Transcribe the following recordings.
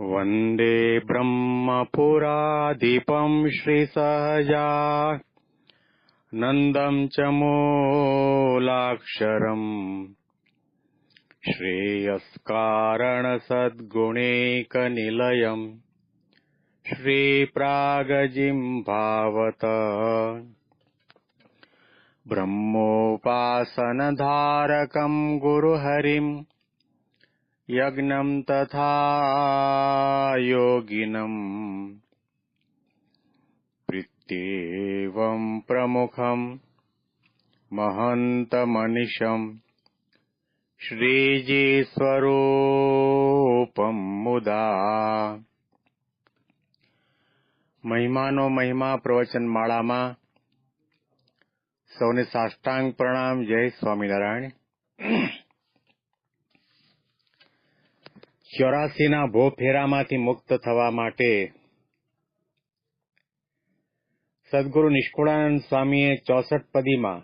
वन्दे ब्रह्मपुराधिपम् श्रीसहजा। नन्दम् च मूलाक्षरम्। श्रेयस्कारणसद्गुणैकनिलयम्। श्रीप्रागजिम् भावत ब्रह्मोपासनधारकम् गुरुहरिम् यज्ञम् तथा योगिनम् प्रीत्येवम् प्रमुखम् महन्तमनिशम् શ્રીજી મુદા મહિમાનો મહિમા પ્રવચન માળામાં સૌને સાષ્ટાંગ પ્રણામ જય સ્વામિનારાયણ ચોરાસીના ભો ફેરામાંથી મુક્ત થવા માટે સદગુરુ નિષ્કુળાનંદ સ્વામીએ ચોસઠ પદીમાં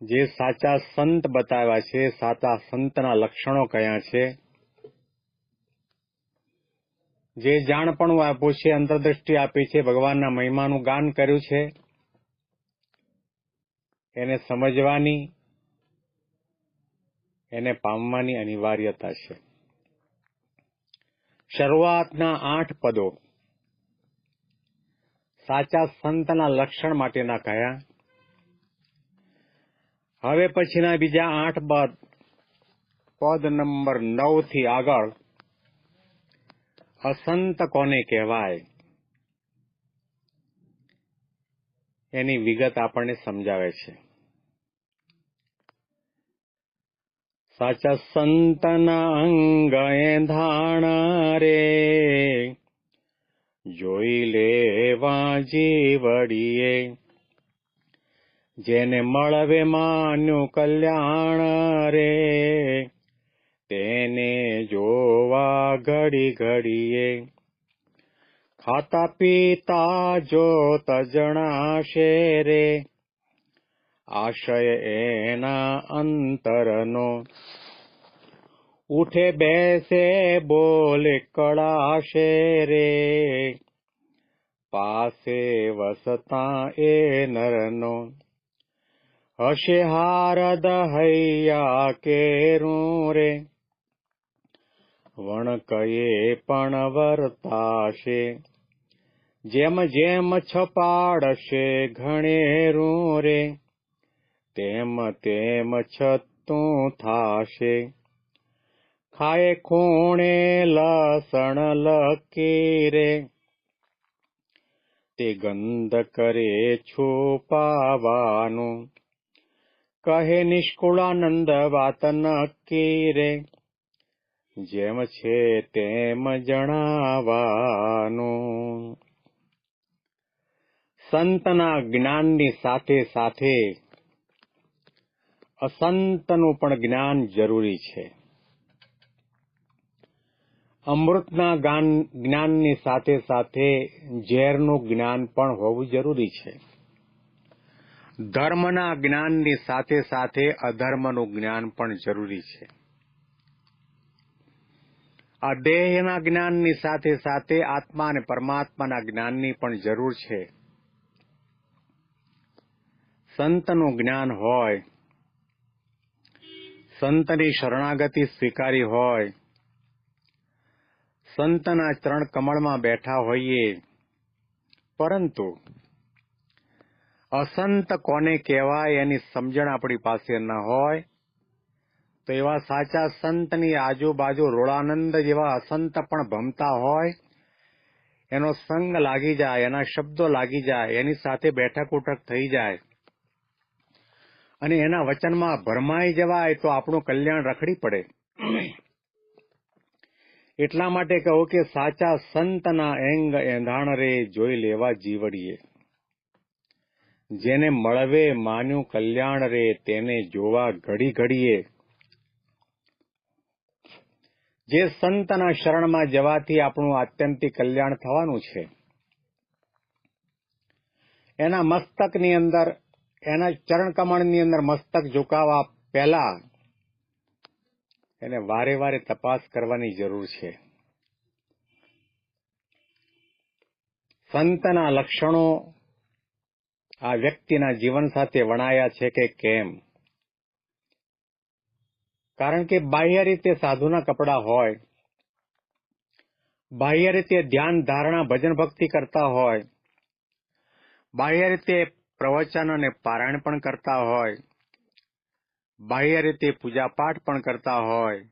જે સાચા સંત બતાવ્યા છે, સાચા સંતના લક્ષણો કયા છે, જે જાણપણું આપ્યું છે, અંતરદ્રષ્ટિ આપી છે, ભગવાનના મહિમાનું ગાન કર્યું છે, એને સમજવાની એને પામવાની અનિવાર્યતા છે. શરૂઆતના આઠ પદો સાચા સંતના લક્ષણ માટેના કયા? હવે પછીના બીજા આઠ પદ પદ નંબર નવથી આગળ અસંત કોને કહેવાય? એની વિગત આપણને સમજાવે છે. સાચા સંતના અંગ ધાણા રે જોઈ લેવા જીવડીએ જેને મળવે માન્યું કલ્યાણ રે તેને જોવા ઘડી ઘડીએ ખાતા પીતા જોત જણાશે રે આશય એના અંતરનો. ઉઠે બેસે, બોલે, કળાશે રે. પાસે વસતા એ નરનો. હશે હારદ હૈયા કેરું રે. વણકયે પણ વર્તાશે. જેમ જેમ છપાડશે ઘણેરું રે. તેમ તેમ છતું થાશે. ખાય ખૂણે લસણ લકીરે. તે ગંધ કરે છુપાવાનું. કહે નિષ્કુળાનંદ વાત નક્કી રે જેમ છે તેમ જણાવાનું. સંતના જ્ઞાનની સાથે સાથે અસંતનું પણ જ્ઞાન જરૂરી છે. અમૃતના જ્ઞાનની સાથે સાથે ઝેરનું જ્ઞાન પણ હોવું જરૂરી છે. ધર્મના જ્ઞાનની સાથે સાથે અધર્મનું જ્ઞાન પણ જરૂરી છે. આ દેહના જ્ઞાનની સાથે સાથે આત્મા અને પરમાત્માના જ્ઞાનની પણ જરૂર છે. સંતનું જ્ઞાન હોય સંતની શરણાગતિ સ્વીકારી હોય. સંતના ચરણ કમળમાં બેઠા હોઈએ. પરંતુ અસંત કોને કહેવાય એની સમજણ આપણી પાસે ન હોય. તો એવા સાચા સંતની આજુબાજુ રોળાનંદ જેવા અસંત પણ ભમતા હોય. એનો સંગ લાગી જાય, એના શબ્દો લાગી જાય, એની સાથે બેઠક ઉઠક થઈ જાય. અને એના વચનમાં ભરમાઈ જવાય તો આપણું કલ્યાણ રખડી પડે. એટલા માટે કહો કે સાચા સંતના એંગ એંધાણ રે જોઈ લેવા જીવડીએ. જેને મળવે માન્યું કલ્યાણ રે તેને જોવા ઘડી ઘડીએ. જે સંતના શરણમાં જવાથી આપણું આત્યંતિક કલ્યાણ થવાનું છે. એના મસ્તકની અંદર એના ચરણ કમળની અંદર મસ્તક ઝુકાવા પહેલા એને વારે વારે તપાસ કરવાની જરૂર છે. સંતના લક્ષણો આ વ્યક્તિના જીવન સાથે વણાયા છે કે કેમ? કારણ કે બાહ્ય રીતે સાધુના કપડા હોય, બાહ્ય રીતે ધ્યાન, ધારણા, ભજન ભક્તિ કરતા હોય, બાહ્ય રીતે પ્રવચન અને પારાયણ પણ કરતા હોય. બાહ્ય રીતે પૂજાપાઠ પણ કરતા હોય.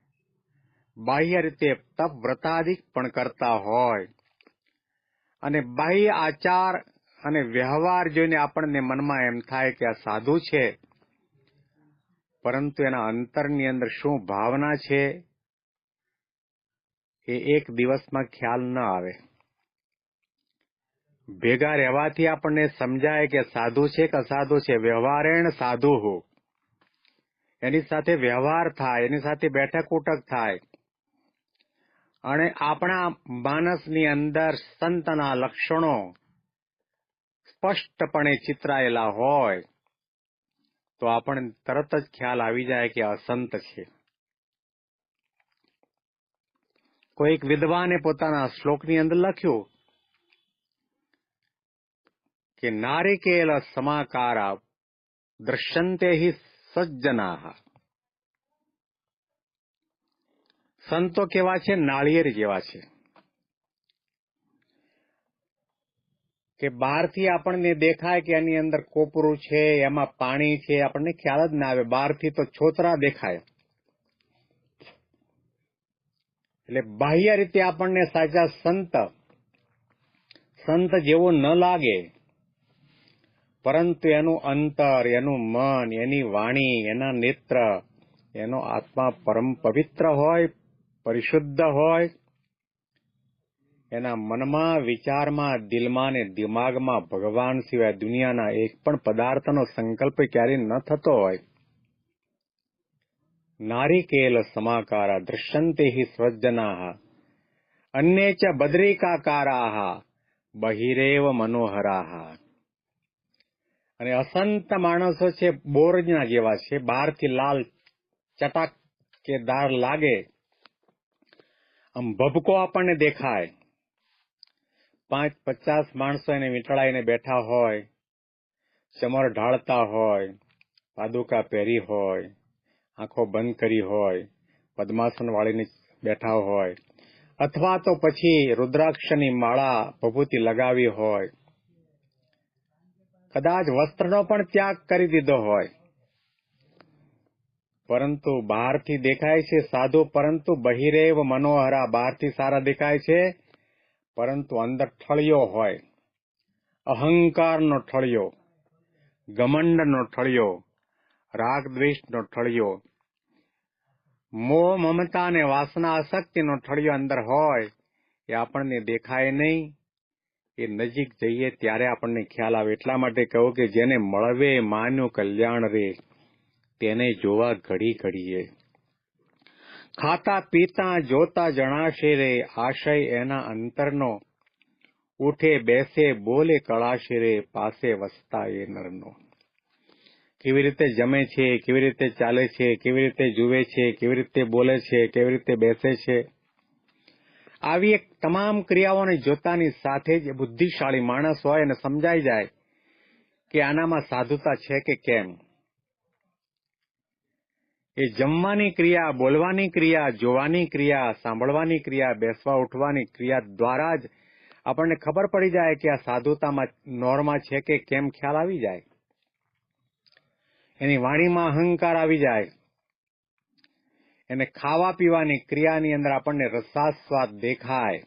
બાહ્ય રીતે તપ વ્રતાદિક પણ કરતા હોય. અને બાહ્ય આચાર અને વ્યવહાર જોઈને આપણને મનમાં એમ થાય કે આ સાધુ છે. પરંતુ એના અંતરની અંદર શું ભાવના છે? એ એક દિવસમાં ખ્યાલ ન આવે. ભેગા રહેવાથી આપણને સમજાય કે સાધુ છે કે અસાધુ છે. વ્યવહારેણ સાધુ હો. એની સાથે વ્યવહાર થાય, એની સાથે બેઠક ઉઠક થાય. અને આપણા માનસની અંદર સંતના લક્ષણો સ્પષ્ટપણે ચિતરાયેલા હોય, તો આપણને તરત જ ખ્યાલ આવી જાય કે અસંત છે. કોઈક વિદ્વાને પોતાના શ્લોકની અંદર લખ્યું કે નારિકેલ સમાકારા દ્રશ્યંતે હિ સજ્જના સંતો કેવા છે નાળિયેર જેવા છે કે બહારથી આપણને દેખાય કે એની અંદર કોપરું છે એમાં પાણી છે આપણને ખ્યાલ જ ના આવે બહારથી તો છોતરા દેખાય એટલે બાહ્ય રીતે આપણને સાચા સંત સંત જેવો ન લાગે પરંતુ એનું અંતર, એનું મન, એની વાણી, એના નેત્ર, એનો આત્મા પરમ પવિત્ર હોય, પરિશુદ્ધ હોય, એના મનમાં, વિચારમાં, દિલમાં ને દિમાગમાં ભગવાન સિવાય દુનિયાના એક પણ પદાર્થનો સંકલ્પ ક્યારેય ન થતો હોય. નારિકેલ સમાકારા દૃશ્યંતે હિ અન્ય ચ બદ્રિકાકારા બહિરેવ મનોહરા અને અસંત માણસો છે બોરજના જેવા છે, બહારથી લાલ ચટાક કે દાર લાગે, આમ ભભકો આપણને દેખાય. પાંચ પચાસ માણસો એને વીંટળાઈને બેઠા હોય, ચમર ઢાળતા હોય, પાદુકા પહેરી હોય, આંખો બંધ કરી હોય પદ્માસન વાળીને બેઠા હોય, અથવા તો પછી રુદ્રાક્ષની માળા ભભૂતિ લગાવી હોય કદાચ વસ્ત્રનો પણ ત્યાગ કરી દીધો હોય. પરંતુ બહારથી દેખાય છે સાધુ, પરંતુ બહિરેવ મનોહરા બહારથી સારા દેખાય છે, પરંતુ અંદર ઠળિયો હોય. અહંકારનો ઠળિયો, ઘમંડનો ઠળિયો રાગ દ્વેષનો ઠળિયો, મોહ, મમતા અને વાસના, આસક્તિનો ઠળિયો અંદર હોય એ આપણને દેખાય નહીં. એ નજીક જઈએ ત્યારે આપણને ખ્યાલ આવે. એટલા માટે કહો કે જેને મળવે માનું કલ્યાણ રે, તેને જોવા ઘડી ઘડીએ. ખાતા પીતા જોતા જણાશે રે, આશય એના અંતરનો. ઉઠે બેસે બોલે કળાશે રે, પાસે વસતા એ નરનો. કેવી રીતે જમે છે, કેવી રીતે ચાલે છે, કેવી રીતે જુએ છે, કેવી રીતે બોલે છે, કેવી રીતે બેસે છે આવી એક તમામ ક્રિયાઓને જોતાની સાથે જ બુદ્ધિશાળી માણસ હોય અને સમજાઈ જાય કે આનામાં સાધુતા છે કે કેમ. એ જમવાની ક્રિયા, બોલવાની ક્રિયા, જોવાની ક્રિયા, સાંભળવાની ક્રિયા, બેસવા ઉઠવાની ક્રિયા દ્વારા જ આપણને ખબર પડી જાય કે આ સાધુતામાં નોરમાં છે કે કેમ ખ્યાલ આવી જાય. એની વાણીમાં અહંકાર આવી જાય. એને ખાવા પીવાની ક્રિયાની અંદર આપણને રસાસ્વાદ દેખાય.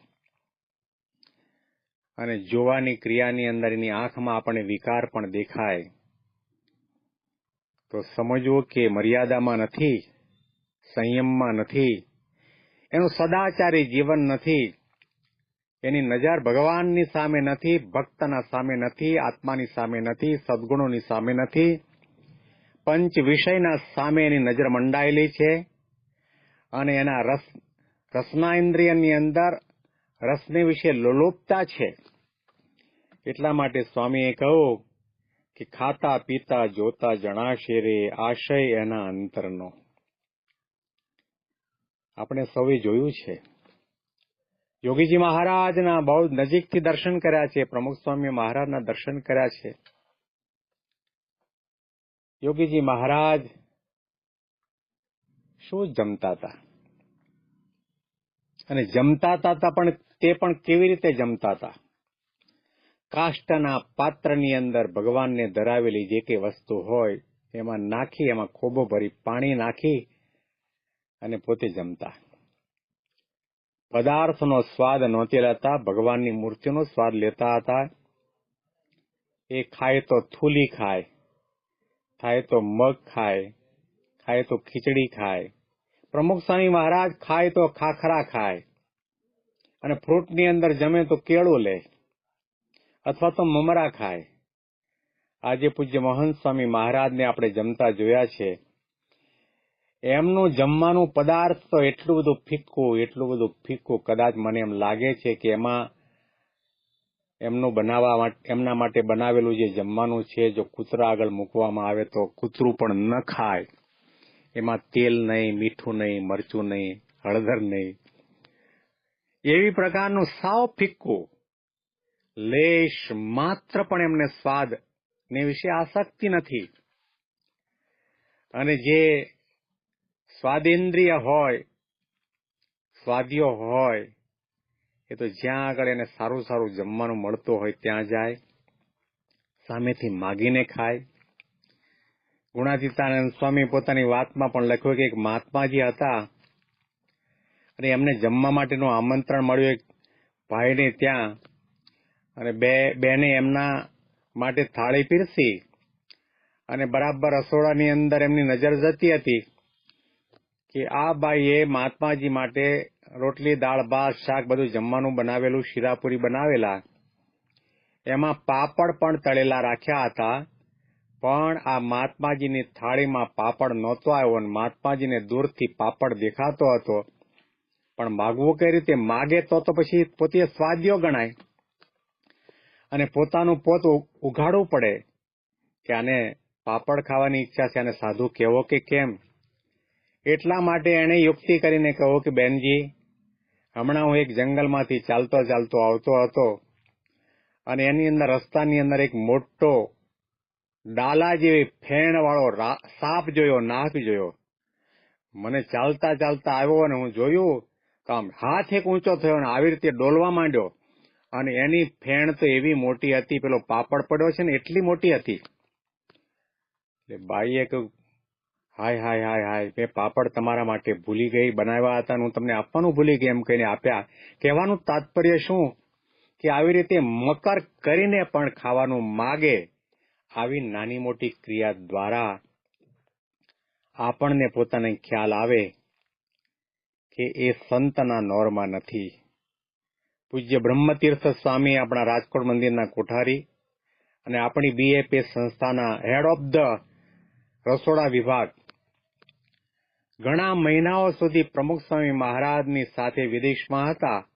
અને જોવાની ક્રિયાની અંદર એની આંખમાં આપણને વિકાર પણ દેખાય. તો સમજવો કે મર્યાદામાં નથી, સંયમમાં નથી, એનું સદાચારી જીવન નથી, એની નજર ભગવાનની સામે નથી, ભક્તના સામે નથી, આત્માની સામે નથી, સદગુણોની સામે નથી. પંચ વિષયના સામે એની નજર મંડાયેલી છે. અને એના રસ રસના ઇન્દ્રિયની અંદર રસને વિશે લોલોપતા છે. એટલા માટે સ્વામીએ કહ્યું કે ખાતા પીતા જોતા જણાશે રે આશય એના અંતરનો. આપણે સૌએ જોયું છે. યોગીજી મહારાજના બહુ નજીકથી દર્શન કર્યા છે, પ્રમુખ સ્વામી મહારાજના દર્શન કર્યા છે. યોગીજી મહારાજ શું જમતા હતા. અને જમતા હતા પણ તે પણ કેવી રીતે જમતા હતા? કાષ્ટના પાત્રની અંદર ભગવાનને ધરાવેલી જે કઈ વસ્તુ હોય, એમાં નાખી, એમાં ખોબો ભરી પાણી નાખી અને પોતે જમતા. પદાર્થનો સ્વાદ નહોતી લેતા ભગવાનની મૂર્તિનો સ્વાદ લેતા હતા. એ ખાય તો થૂલી ખાય ખાય તો મગ ખાય ખાય તો ખીચડી ખાય પ્રમુખ સ્વામી મહારાજ ખાય તો ખાખરા ખાય અને ફ્રૂટની અંદર જમે તો કેળું લે અથવા તો મમરા ખાય. આજે પૂજ્ય મહંત સ્વામી મહારાજને આપણે જમતા જોયા છે. એમનું જમવાનું પદાર્થ તો એટલું બધું ફિક્કું, એટલું બધું ફિક્કું, કદાચ મને એમ લાગે છે કે એમાં એમનું બનાવવા એમના માટે બનાવેલું જે જમવાનું છે, જો કૂતરા આગળ મૂકવામાં આવે તો કૂતરું પણ ન ખાય. એમાં તેલ નહીં, મીઠું નહીં, મરચું નહીં, હળદર નહીં. એવી પ્રકારનું સાવ ફિક્કું, લેશ માત્ર પણ એમને સ્વાદ ને વિશે આસક્તિ નથી. અને જે સ્વાદેન્દ્રિય હોય સ્વાદીઓ હોય, એ તો જ્યાં આગળ એને સારું સારું જમવાનું મળતું હોય ત્યાં જાય, સામેથી માગીને ખાય. ગુણાતીતાનંદ સ્વામી પોતાની વાતમાં પણ લખ્યું કે એક મહાત્માજી હતા અને એમને જમવા માટેનું આમંત્રણ મળ્યું એક ભાઈને ત્યાં. અને બે, બેને એમના માટે થાળી પીરસી અને બરાબર રસોડાની અંદર એમની નજર જતી હતી કે આ બાઈએ મહાત્માજી માટે રોટલી, દાળ, ભાત, શાક બધું જમવાનું બનાવેલું, શીરાપુરી બનાવેલા. એમાં પાપડ પણ તળેલા રાખ્યા હતા. પણ આ મહાત્માજીની થાળીમાં પાપડ નહોતો આવ્યો અને મહાત્માજીને દૂરથી પાપડ દેખાતો હતો. પણ માગવું કઈ રીતે માગે તો તો પછી પોતે સ્વાદ્યો ગણાય. અને પોતાનું પોત ઉઘાડવું પડે કે આને પાપડ ખાવાની ઈચ્છા છે અને સાધુ કેવો કે કેમ? એટલા માટે એણે યુક્તિ કરીને કહ્યું કે બેનજી, હમણાં હું એક જંગલમાંથી ચાલતો ચાલતો આવતો હતો અને એની અંદર રસ્તાની અંદર એક મોટો ડાલા જેવી ફેણ વાળો સાપ જોયો નાક જોયો. મને ચાલતા ચાલતા આવ્યો અને હું જોયું તો આમ હાથ એક ઊંચો થયો અને આવી રીતે ડોલવા માંડ્યો. અને એની ફેણ તો એવી મોટી હતી, પેલો પાપડ પડ્યો છે ને, એટલી મોટી હતી. એટલે બાઈએ કહ્યું, હાય હાય હાય હાય મેં પાપડ તમારા માટે ભૂલી ગઈ, બનાવ્યા હતા હું તમને આપવાનું ભૂલી ગઈ. એમ કહીને આપ્યા. કહેવાનું તાત્પર્ય શું? કે આવી રીતે મકર કરીને પણ ખાવાનું માગે આવી નાની મોટી ક્રિયા દ્વારા આપણને પોતાને ખ્યાલ આવે કે એ સંતના નોરમાં નથી. પૂજ્ય બ્રહ્મતીર્થ સ્વામી આપણા રાજકોટ મંદિરના કોઠારી અને આપણી બીએપી સંસ્થાના હેડ ઓફ ધ રસોડા વિભાગ. ઘણા મહિનાઓ સુધી પ્રમુખ સ્વામી મહારાજની સાથે વિદેશમાં હતા.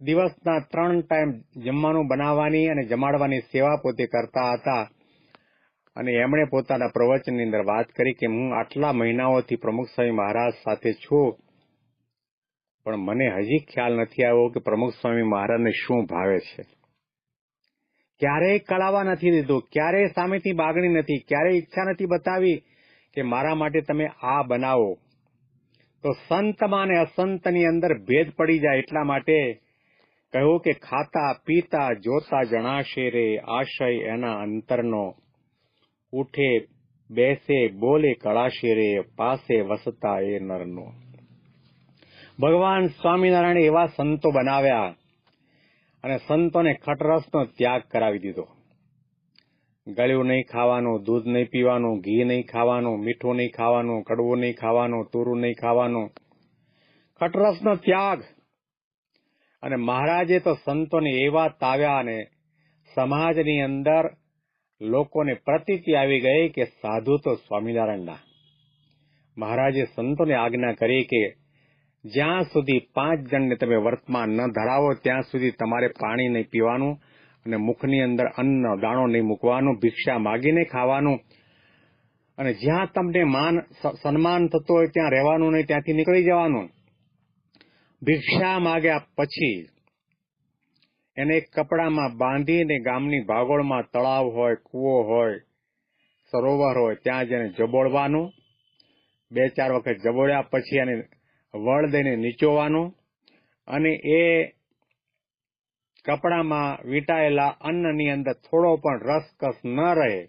દિવસના ત્રણ ટાઈમ જમવાનું બનાવવાની અને જમાડવાની સેવા પોતે કરતા હતા. અને એમણે પોતાના પ્રવચનની અંદર વાત કરી કે હું આટલા મહિનાઓથી પ્રમુખ સ્વામી મહારાજ સાથે છું, પણ મને હજી ખ્યાલ નથી આવ્યો કે પ્રમુખ સ્વામી મહારાજને શું ભાવે છે. ક્યારેય કળાવા નથી દીધું, ક્યારેય સામેથી બાગણી નથી, ક્યારેય ઈચ્છા નથી બતાવી કે મારા માટે તમે આ બનાવો. તો સંતમાં અને અસંતની અંદર ભેદ પડી જાય એટલા માટે કહ્યું કે ખાતા પીતા જોતા જણાશે રે આશય એના અંતરનો. ઉઠે, બેસે, બોલે કળાશે રે પાસે, વસતા એ નરનો. ભગવાન સ્વામિનારાયણ એવા સંતો બનાવ્યા અને સંતોને ખટરસનો ત્યાગ કરાવી દીધો. ગળ્યું નહીં ખાવાનું, દૂધ નહીં પીવાનું, ઘી નહીં ખાવાનું, મીઠું નહીં ખાવાનું, કડવું નહીં ખાવાનું, તુરું નહીં ખાવાનું. ખટરસનો ત્યાગ. અને મહારાજે તો સંતોને એવા તાવ્યા અને સમાજની અંદર લોકોને પ્રતીતિ આવી ગઈ કે સાધુ તો સ્વામિનારાયણના. મહારાજે સંતોને આજ્ઞા કરી કે જ્યાં સુધી પાંચ જણને તમે વર્તમાન ન ધરાવો, ત્યાં સુધી તમારે પાણી નહીં પીવાનું અને મુખની અંદર અન્ન દાણો નહીં મૂકવાનું, ભિક્ષા માગીને ખાવાનું. અને જ્યાં તમને માન સન્માન થતું હોય, ત્યાં રહેવાનું નહીં, ત્યાંથી નીકળી જવાનું. ભિક્ષા માગ્યા પછી એને એક કપડામાં બાંધીને ગામની ભાગોળમાં તળાવ હોય, કૂવો હોય, સરોવર હોય, ત્યાં જ એને જબોળવાનું. બે ચાર વખત જબોળ્યા પછી એને વળ દઈને નીચોવાનું. અને એ કપડામાં વીંટાયેલા અન્નની અંદર થોડો પણ રસકસ ન રહે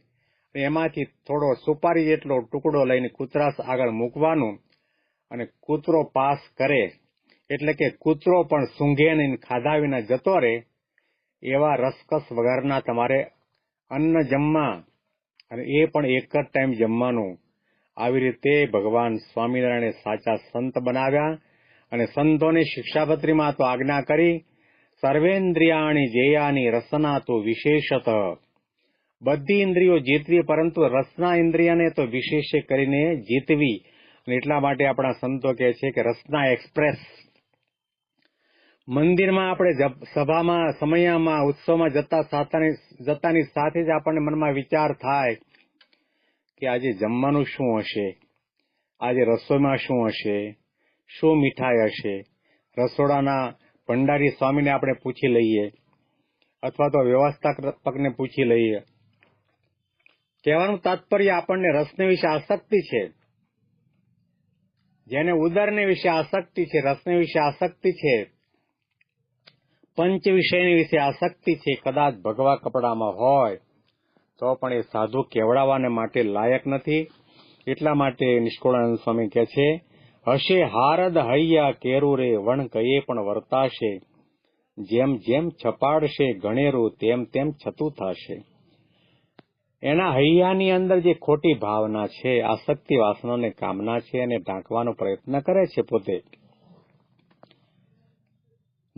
એમાંથી થોડો સુપારી જેટલો ટુકડો લઈને કૂતરાસ આગળ મૂકવાનું અને કૂતરો પાસ કરે. એટલે કે કૂતરો પણ સૂંઘે ખાધા વિના જતો રહે. એવા રસકસ વગરના તમારે અન્ન જમવા અને એ પણ એક જ ટાઈમ જમવાનું. આવી રીતે ભગવાન સ્વામિનારાયણે સાચા સંત બનાવ્યા અને સંતોની શિક્ષાપત્રીમાં તો આજ્ઞા કરી, સર્વેન્દ્રિયાણી જેયાની રસના તો વિશેષત. બધી ઇન્દ્રિયો જીતવી, પરંતુ રસના ઇન્દ્રિયને તો વિશેષ કરીને જીતવી. અને એટલા માટે આપણા સંતો કહે છે કે રસના એક્સપ્રેસ. મંદિરમાં આપણે સભામાં, સમયમાં, ઉત્સવમાં જતા જતાની સાથે જ આપણને મનમાં વિચાર થાય કે આજે જમવાનું શું હશે? આજે રસોઈમાં શું હશે? શું મીઠાઈ હશે? રસોડાના ભંડારી સ્વામીને આપણે પૂછી લઈએ અથવા તો વ્યવસ્થાપકને પૂછી લઈએ. કહેવાનું તાત્પર્ય આપણને રસને વિશે આસક્તિ છે. જેને ઉદરને વિશે આસક્તિ છે, રસને વિશે આસક્તિ છે. પંચ વિષયની વિશે આસક્તિ છે, કદાચ ભગવા કપડામાં હોય, તો પણ એ સાધુ કેવડાવવાને માટે લાયક નથી. એટલા માટે નિષ્કુળાનંદ સ્વામી કહે છે, હશે હારદ હૈયા કેરું રે, વણ કયે પણ વર્તાશે. જેમ જેમ છપાડશે ગણેરું, તેમ તેમ છતું થશે. એના હૈયાની અંદર જે ખોટી ભાવના છે, આસક્તિ વાસનાને કામના છે એને ઢાંકવાનો પ્રયત્ન કરે છે પોતે.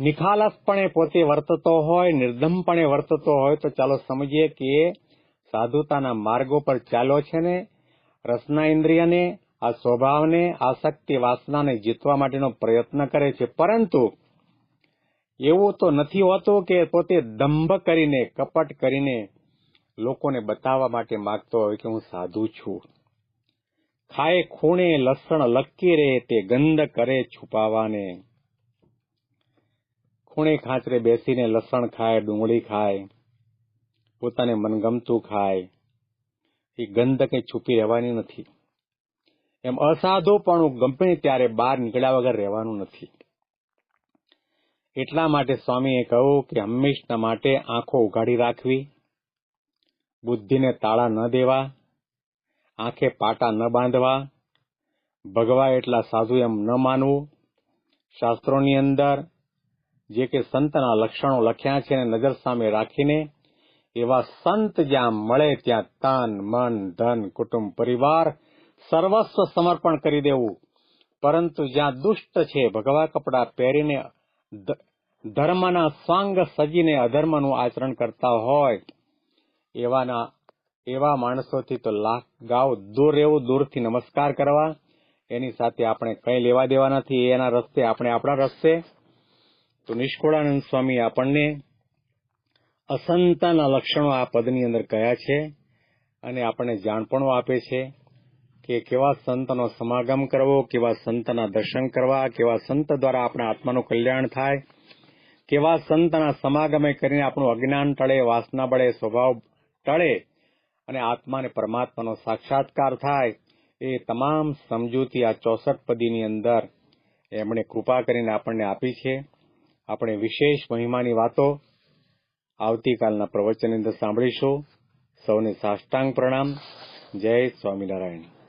નિખાલસપણે પોતે વર્તતો હોય, નિર્ધમપણે વર્તતો હોય, તો ચાલો સમજીએ કે સાધુતાના માર્ગો પર ચાલો છે ને, રસના ઇન્દ્રિયને, આ સ્વભાવને આસક્તિ વાસનાને જીતવા માટેનો પ્રયત્ન કરે છે. પરંતુ એવું તો નથી હોતું કે પોતે દંભ કરીને, કપટ કરીને લોકોને બતાવવા માટે માંગતો હોય કે હું સાધુ છું. ખાય, ખૂણે, લસણ લકી રે તે ગંધ કરે છુપાવાને. ખૂણે ખાંચરે બેસીને લસણ ખાય, ડુંગળી ખાય, પોતાને મનગમતું ખાય, એ ગંધ કંઈ છુપી રહેવાની નથી. એમ અસાધુપણું ગમે ત્યારે બહાર નીકળ્યા વગર રહેવાનું નથી. એટલા માટે સ્વામીએ કહ્યું કે હંમેશના માટે આંખો ઉઘાડી રાખવી, બુદ્ધિને તાળા ન દેવા, આંખે પાટા ન બાંધવા ભગવા એટલા સાધુ એમ ન માનવું. શાસ્ત્રોની અંદર જે કે સંતના લક્ષણો લખ્યા છે એને નજર સામે રાખીને, એવા સંત જ્યાં મળે ત્યાં તન, મન, ધન, કુટુંબ, પરિવાર સર્વસ્વ સમર્પણ કરી દેવું. પરંતુ જ્યાં દુષ્ટ છે, ભગવા કપડા પહેરીને ધર્મના સ્વાંગ સજીને અધર્મનું આચરણ કરતા હોય, એવાના, એવા માણસોથી તો લાખ ગાવ દૂર રહેવું, દૂરથી નમસ્કાર કરવા. એની સાથે આપણે કંઈ લેવા દેવા નથી, એના રસ્તે આપણે આપણા રસ્તે તો નિષ્કુળાનંદ સ્વામી આપણને અસંતાના લક્ષણો આ પદની અંદર કયા છે અને આપણને જાણપણો આપે છે કે કેવા સંતનો સમાગમ કરવો, કેવા સંતના દર્શન કરવા, કેવા સંત દ્વારા આપણા આત્માનું કલ્યાણ થાય, કેવા સંતના સમાગમે કરીને આપણું અજ્ઞાન ટળે, વાસના બળે, સ્વભાવ ટળે અને આત્માને પરમાત્માનો સાક્ષાત્કાર થાય, એ તમામ સમજૂતી આ ચોસઠ પદીની અંદર એમણે કૃપા કરીને આપણને આપી છે. આપણે વિશેષ મહિમાની વાતો આવતીકાલના પ્રવચનની અંદર સાંભળીશું. સૌને સાષ્ટાંગ પ્રણામ. જય સ્વામિનારાયણ.